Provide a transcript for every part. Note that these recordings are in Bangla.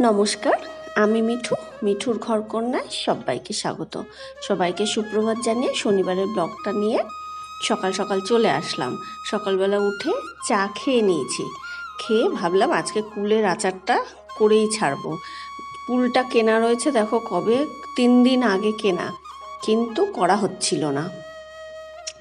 নমস্কার, আমি মিঠু, মিঠুর ঘর কন্যায় সবাইকে স্বাগত। সবাইকে সুপ্রভাত জানিয়ে শনিবারের ব্লগটা নিয়ে সকাল সকাল চলে আসলাম। সকালবেলা উঠে চা খেয়ে নিয়েছি। খেয়ে ভাবলাম আজকে কুলের আচারটা করেই ছাড়বো। কুলটা কেনা রয়েছে দেখো কবে? তিন দিন আগে কেনা। কিন্তু করা হচ্ছিল না।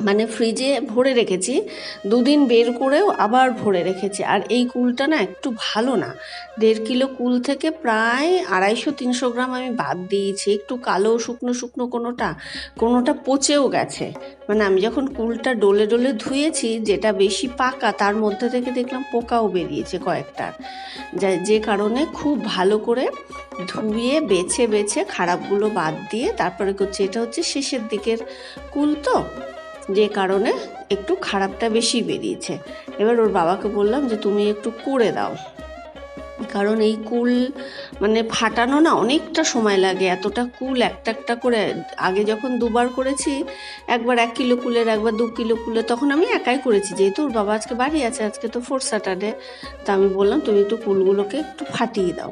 মানে ফ্রিজে ভরে রেখেছি, দুদিন বের করেও আবার ভরে রেখেছি। আর এই কুলটা না একটু ভালো না। দেড় কিলো কুল থেকে প্রায় আড়াইশো, তিনশো গ্রাম আমি বাদ দিয়েছি। একটু কালো, শুকনো শুকনো কোনোটা কোনোটা পচেও গেছে। মানে আমি যখন কুলটা ডলে ডলে ধুয়েছি, যেটা বেশি পাকা, তার মধ্যে থেকে দেখলাম পোকাও বেরিয়েছে কয়েকটা। যা কারণে খুব ভালো করে ধুয়ে, বেছে বেছে খারাপগুলো বাদ দিয়ে, তারপরে করছি। এটা হচ্ছে শেষের দিকের কুল তো? যে কারণে একটু খারাপটা বেশি বেরিয়েছে। এবার ওর বাবাকে বললাম যে, তুমি একটু করে দাও। কারণ এই কুল মানে ফাটানো না অনেকটা সময় লাগে। এতটা কুল একটা একটা করে। আগে যখন দুবার করেছি, একবার এক কিলো কুলের, একবার দু কিলো কুলে তখন আমি একাই করেছি। যেহেতু ওর বাবা আজকে বাড়ি আছে, আজকে তো ফোর স্যাটারডে তা আমি বললাম, তুমি একটু কুলগুলোকে একটু ফাটিয়ে দাও।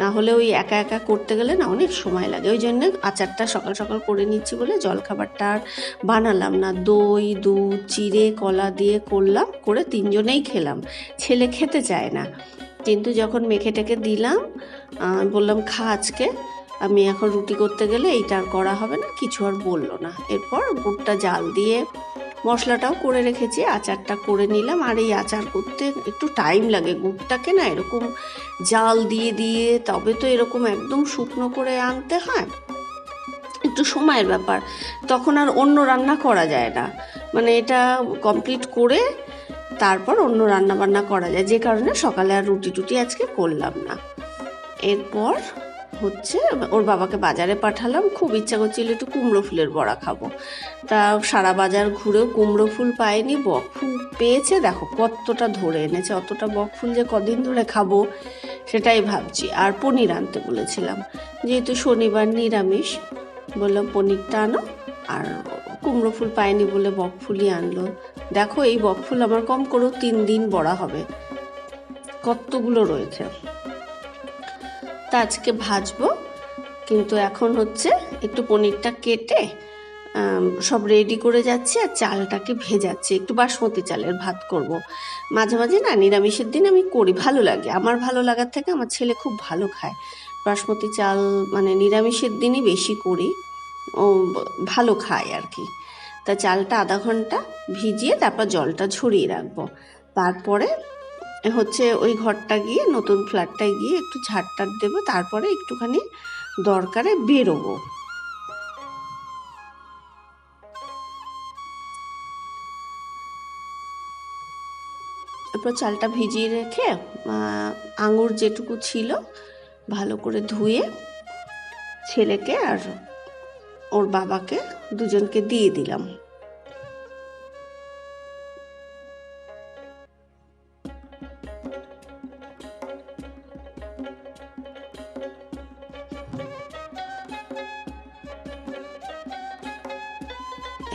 না হলে ওই একা একা করতে গেলে না অনেক সময় লাগে। ওই জন্য আচারটা সকাল সকাল করে নিচ্ছি বলে জলখাবারটা আর বানালাম না। দই, দুধ, চিড়ে, কলা দিয়ে করলাম, করে তিনজনেই খেলাম। ছেলে খেতে চায় না। কিন্তু যখন মেখে টেকে দিলাম বললাম, খা আজকে। আমি এখন রুটি করতে গেলে এইটা আর করা হবে না, কিছু আর বলল না। এরপর গুড়টা জাল দিয়ে মশলাটাও করে রেখেছি, আচারটা করে নিলাম। আর এই আচার করতে একটু টাইম লাগে গুড়টাকে না, এরকম জাল দিয়ে দিয়ে, তবে তো এরকম একদম শুকনো করে আনতে হয়। একটু সময়ের ব্যাপার, তখন আর অন্য রান্না করা যায় না। মানে এটা কমপ্লিট করে তারপর অন্য রান্না বান্না করা যায়। যে কারণে সকালে আর রুটি টুটি আজকে করলাম না। এরপর হচ্ছে ওর বাবাকে বাজারে পাঠালাম। খুব ইচ্ছা করছিল একটু কুমড়ো ফুলের বড়া খাব। তা সারা বাজার ঘুরেও কুমড়ো ফুল পায়নি বক ফুল পেয়েছে। দেখো কতটা ধরে এনেছে, অতটা বক ফুল যে কদিন ধরে খাব সেটাই ভাবছি। আর পনির আনতে বলেছিলাম। যেহেতু শনিবার নিরামিষ, বললাম পনিরটা আনো। আর কুমড়ো ফুল পায়নি বলে বক ফুলই আনলো। দেখো, এই বক ফুল আমার কম করেও তিন দিন বড়া হবে। কতগুলো রয়েছে? তা আজকে ভাজবো, কিন্তু এখন হচ্ছে একটু পনিরটা কেটে সব রেডি করে যাচ্ছি আর চালটাকে ভেজাচ্ছি। একটু বাসমতি চালের ভাত করব। মাঝে মাঝে না নিরামিষের দিন আমি করি, ভালো লাগে। আমার ভালো লাগার থেকে আমার ছেলে খুব ভালো খায়। বাসমতি চাল মানে নিরামিষের দিনই বেশি করি, ও, ভালো খায় আর কি। তা চালটা আধা ঘণ্টা ভিজিয়ে তারপর জলটা ঝরিয়ে রাখব। তারপরে হচ্ছে ওই ঘরটা গিয়ে, নতুন ফ্ল্যাটটায় গিয়ে একটু ঝাড়টার দেবো, তারপরে একটুখানি দরকারে বেরোবো। তারপর চালটা ভিজিয়ে রেখে আঙুর যেটুকু ছিল ভালো করে ধুয়ে ছেলেকে আর ওর বাবাকে দুজনকে দিয়ে দিলাম।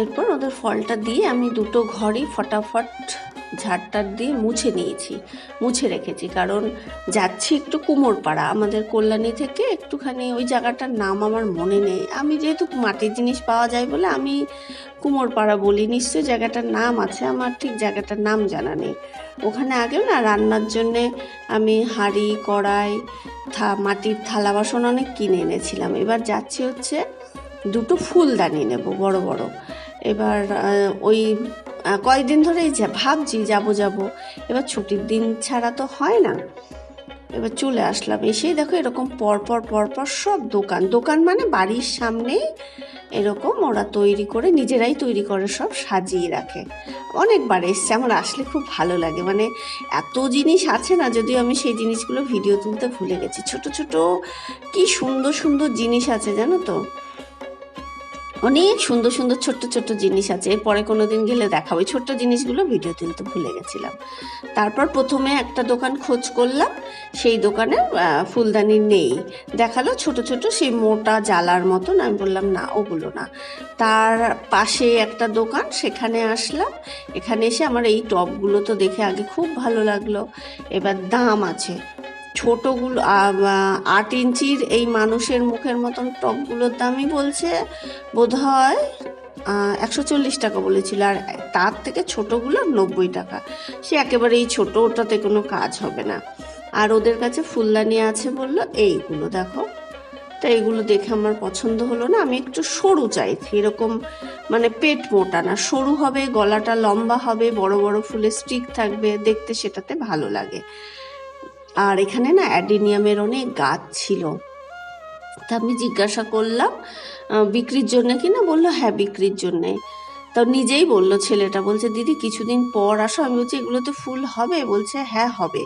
এরপর ওদের ফলটা দিয়ে আমি দুটো ঘরই ফটাফট ঝাড়টার দিয়ে মুছে নিয়েছি, মুছে রেখেছি। কারণ যাচ্ছি একটু কুমোরপাড়া, আমাদের কল্যাণী থেকে একটুখানি ওই জায়গাটার নাম আমার মনে নেই। আমি যেহেতু মাটির জিনিস পাওয়া যায় বলে আমি কুমোরপাড়া বলি, নিশ্চয়ই জায়গাটার নাম আছে, আমার ঠিক জায়গাটার নাম জানা নেই। ওখানে আগেও না রান্নার জন্যে আমি হাঁড়ি, কড়াই, থা, মাটির থালা বাসন অনেক কিনে এনেছিলাম। এবার যাচ্ছি হচ্ছে দুটো ফুলদানি নেব, বড় বড়। এবার ওই কয়েকদিন ধরেই যা ভাবছি, যাব যাব। এবার ছুটির দিন ছাড়া তো হয় না। এবার চলে আসলাম, এসেই দেখো এরকম পরপর পরপর সব দোকান। দোকান মানে বাড়ির সামনেই এরকম ওরা তৈরি করে, নিজেরাই তৈরি করে, সব সাজিয়ে রাখে। অনেকবার এসছে, আমার আসলে খুব ভালো লাগে। মানে এত জিনিস আছে না, যদিও আমি সেই জিনিসগুলো ভিডিও তুলতে ভুলে গেছি। ছোট ছোট কি সুন্দর সুন্দর জিনিস আছে জানো তো? অনেক সুন্দর সুন্দর ছোট্ট ছোট্ট জিনিস আছে। এরপরে কোনো দিন গেলে দেখাবো। ওই ছোট্ট জিনিসগুলো ভিডিও তুলতে ভুলে গেছিলাম। তারপর প্রথমে একটা দোকান খোঁজ করলাম। সেই দোকানে ফুলদানি নেই। দেখাল ছোট ছোট সেই মোটা জালার মতন। আমি বললাম, না, ওগুলো না। তার পাশে একটা দোকান, সেখানে আসলাম। এখানে এসে আমার এই টবগুলো তো দেখে আগে খুব ভালো লাগল। এবার দাম আছে। ছোটোগুলো আট ইঞ্চির এই মানুষের মুখের মতন টপগুলোর দামই বলছে। বোধ হয় একশো চল্লিশ টাকা বলেছিল। আর তার থেকে ছোটোগুলো নব্বই টাকা। সে একেবারে এই ছোটো, ওটাতে কোনো কাজ হবে না। আর ওদের কাছে ফুলদানি আছে বলল, এইগুলো দেখো। তা এগুলো দেখে আমার পছন্দ হলো না। আমি একটু সরু চাইছি, এরকম মানে পেট মোটা না। সরু হবে, গলাটা লম্বা হবে, বড় বড় ফুলের স্টিক থাকবে, দেখতে সেটাতে ভালো লাগে। আর এখানে না অ্যাডিনিয়ামের অনেক গাছ ছিল। তা আমি জিজ্ঞাসা করলাম বিক্রির জন্য কি না? বলল হ্যাঁ বিক্রির জন্যে। তো নিজেই বলল ছেলেটা, বলছে, দিদি, কিছুদিন পর আসো। আমি বলছি, এগুলোতে ফুল হবে? বলছে হ্যাঁ হবে।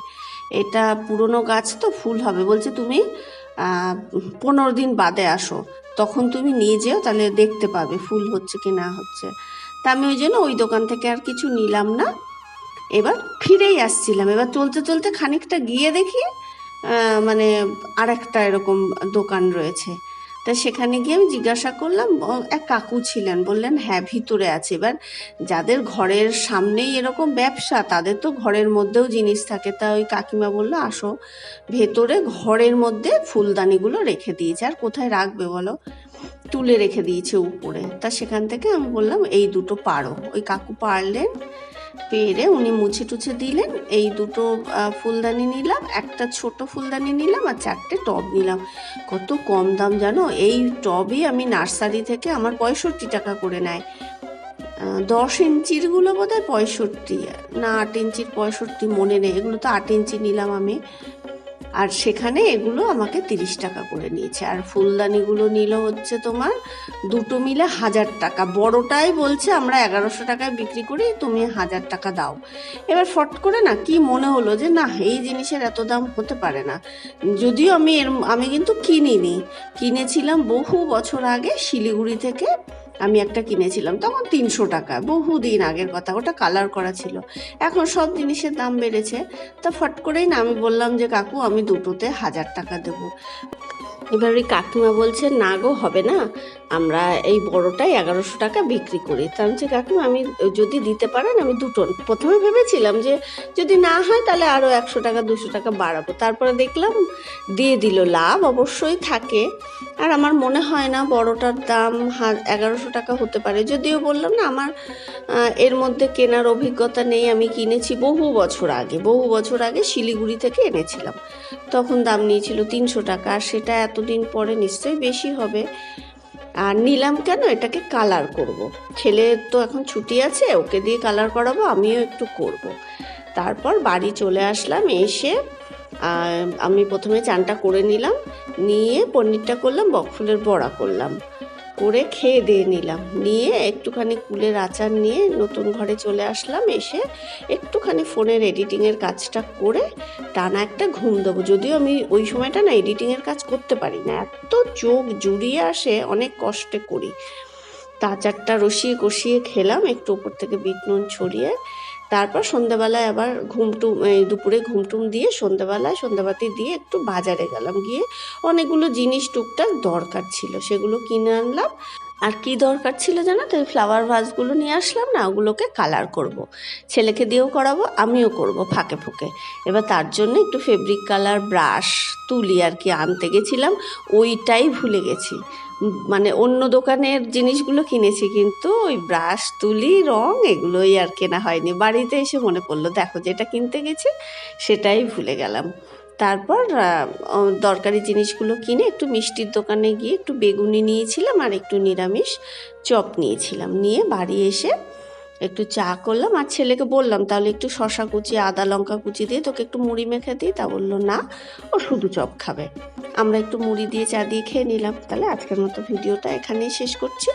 এটা পুরনো গাছ তো, ফুল হবে। বলছে, তুমি পনেরো দিন বাদে আসো। তখন তুমি নিয়ে যেও, তাহলে দেখতে পাবে ফুল হচ্ছে কি না হচ্ছে। তা আমি ওই জন্য ওই দোকান থেকে আর কিছু নিলাম না। এবার ফিরেই আসছিলাম। এবার চলতে চলতে খানিকটা গিয়ে দেখি মানে আর একটা এরকম দোকান রয়েছে। তা সেখানে গিয়ে আমি জিজ্ঞাসা করলাম এক কাকু ছিলেন, বললেন হ্যাঁ ভিতরে আছে। এবার যাদের ঘরের সামনেই এরকম ব্যবসা, তাদের তো ঘরের মধ্যেও জিনিস থাকে। তা ওই কাকিমা বলল, আসো, ভেতরে ঘরের মধ্যে ফুলদানিগুলো রেখে দিয়েছে। আর কোথায় রাখবে বলো? তুলে রেখে দিয়েছে উপরে। তা সেখান থেকে আমি বললাম, এই দুটো পারো। ওই কাকু পারলেন পেরে উনি মুছে টুছে দিলেন। এই দুটো ফুলদানি নিলাম, একটা ছোট ফুলদানি নিলাম আর চারটে টব নিলাম। কত কম দাম জানো? এই টবই আমি নার্সারি থেকে আমার পঁয়ষট্টি টাকা করে নেয়। দশ ইঞ্চিরগুলো বোধ হয় পঁয়ষট্টি। না, আট ইঞ্চির পঁয়ষট্টি মনে নেই। এগুলো তো আট ইঞ্চি নিলাম আমি। আর সেখানে এগুলো আমাকে তিরিশ টাকা করে নিয়েছে। আর ফুলদানিগুলো নিল হচ্ছে তোমার দুটো মিলে হাজার টাকা। বড়টাই বলছে, আমরা এগারোশো টাকায় বিক্রি করি, তুমি হাজার টাকা দাও। এবার ফট করে না কি মনে হলো যে, না, এই জিনিসের এত দাম হতে পারে না। যদিও আমি এর, আমি কিন্তু কিনিনি। কিনেছিলাম বহু বছর আগে শিলিগুড়ি থেকে আমি একটা কিনেছিলাম, তখন তিনশো টাকা বহু দিন আগের কথা, ওটা কালার করা ছিল। এখন সব জিনিসের দাম বেড়েছে। তা ফট করেই না, আমি বললাম যে, কাকু, আমি দুটোতে হাজার টাকা দেবো। এবার ওই কাকিমা বলছে, না গো, হবে না। আমরা এই বড়টাই এগারোশো টাকা বিক্রি করি। তা আমি কাকিমা, আমি যদি দিতে পারেন, আমি দুটো প্রথমে ভেবেছিলাম যে, যদি না হয়, তাহলে আরও একশো টাকা, দুশো টাকা বাড়াবো। তারপরে দেখলাম, দিয়ে দিল। লাভ অবশ্যই থাকে। আর আমার মনে হয় না, বড়টার দাম এগারোশো টাকা হতে পারে। যদিও বললাম না, আমার এর মধ্যে কেনার অভিজ্ঞতা নেই। আমি কিনেছি বহু বছর আগে, বহু বছর আগে শিলিগুড়ি থেকে এনেছিলাম। তখন দাম নিয়েছিল তিনশো টাকা। আর সেটা এতদিন পরে নিশ্চয়ই বেশি হবে আর নিলাম কেন এটাকে কালার করব। ছেলে তো এখন ছুটি আছে, ওকে দিয়ে কালার করাবো, আমিও একটু করব। তারপর বাড়ি চলে আসলাম, এসে আমি প্রথমে চানটা করে নিলাম, নিয়ে পনিরটা করলাম, বকফুলের বড়া করলাম করে খেয়ে দিয়ে নিলাম। নিয়ে একটুখানি কুলের আচার নিয়ে নতুন ঘরে চলে আসলাম। এসে একটুখানি ফোনের এডিটিংয়ের কাজটা করে টানা একটা ঘুম দেবো। যদিও আমি ওই সময়টা না এডিটিংয়ের কাজ করতে পারি না। এত চোখ জুড়িয়ে আসে, অনেক কষ্টে করি। তা আচারটা রসিয়ে কষিয়ে খেলাম, একটু উপর থেকে বিট নুন ছড়িয়ে তারপর সন্ধ্যাবেলায় আবার ঘুমটুম, এই দুপুরে ঘুমটুম দিয়ে সন্ধ্যাবেলায় সন্ধ্যাবাতি দিয়ে একটু বাজারে গেলাম। গিয়ে অনেকগুলো জিনিস টুকটাক দরকার ছিল, সেগুলো কিনে আনলাম। আর কি দরকার ছিল জানো তো? ফ্লাওয়ার ভাসগুলো নিয়ে আসলাম না, ওগুলোকে কালার করব। ছেলেকে দিয়েও করাবো, আমিও করব ফাঁকে ফুঁকে। এবার তার জন্য একটু ফেব্রিক কালার ব্রাশ তুলি আর কি আনতে গেছিলাম, ওইটাই ভুলে গেছি। মানে অন্য দোকানের জিনিসগুলো কিনেছি, কিন্তু ওই ব্রাশ তুলি, রং এগুলোই আর কেনা হয়নি। বাড়িতে এসে মনে পড়ল, দেখো যেটা কিনতে গেছি, সেটাই ভুলে গেলাম। তারপর দরকারি জিনিসগুলো কিনে একটু মিষ্টির দোকানে গিয়ে একটু বেগুনি নিয়েছিলাম আর একটু নিরামিষ চপ নিয়েছিলাম। নিয়ে বাড়ি এসে একটু চা করলাম, আর ছেলেকে বললাম, তাহলে একটু শশা কুচি, আদা লঙ্কা কুচি দিয়ে তোকে একটু মুড়ি মেখে দিই। তা বলল, না, ও শুধু চপ খাবে। আমরা একটু মুড়ি দিয়ে চা দিয়ে খেয়ে নিলাম। তাহলে আজকের মতো ভিডিওটা এখানেই শেষ করছি।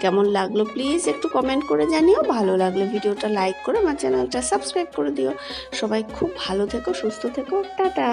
কেমন লাগল প্লিজ একটু কমেন্ট করে জানিও। ভালো লাগলে ভিডিওটা লাইক করে আমার চ্যানেলটা সাবস্ক্রাইব করে দিও। সবাই খুব ভালো থেকো, সুস্থ থেকো। টাটা।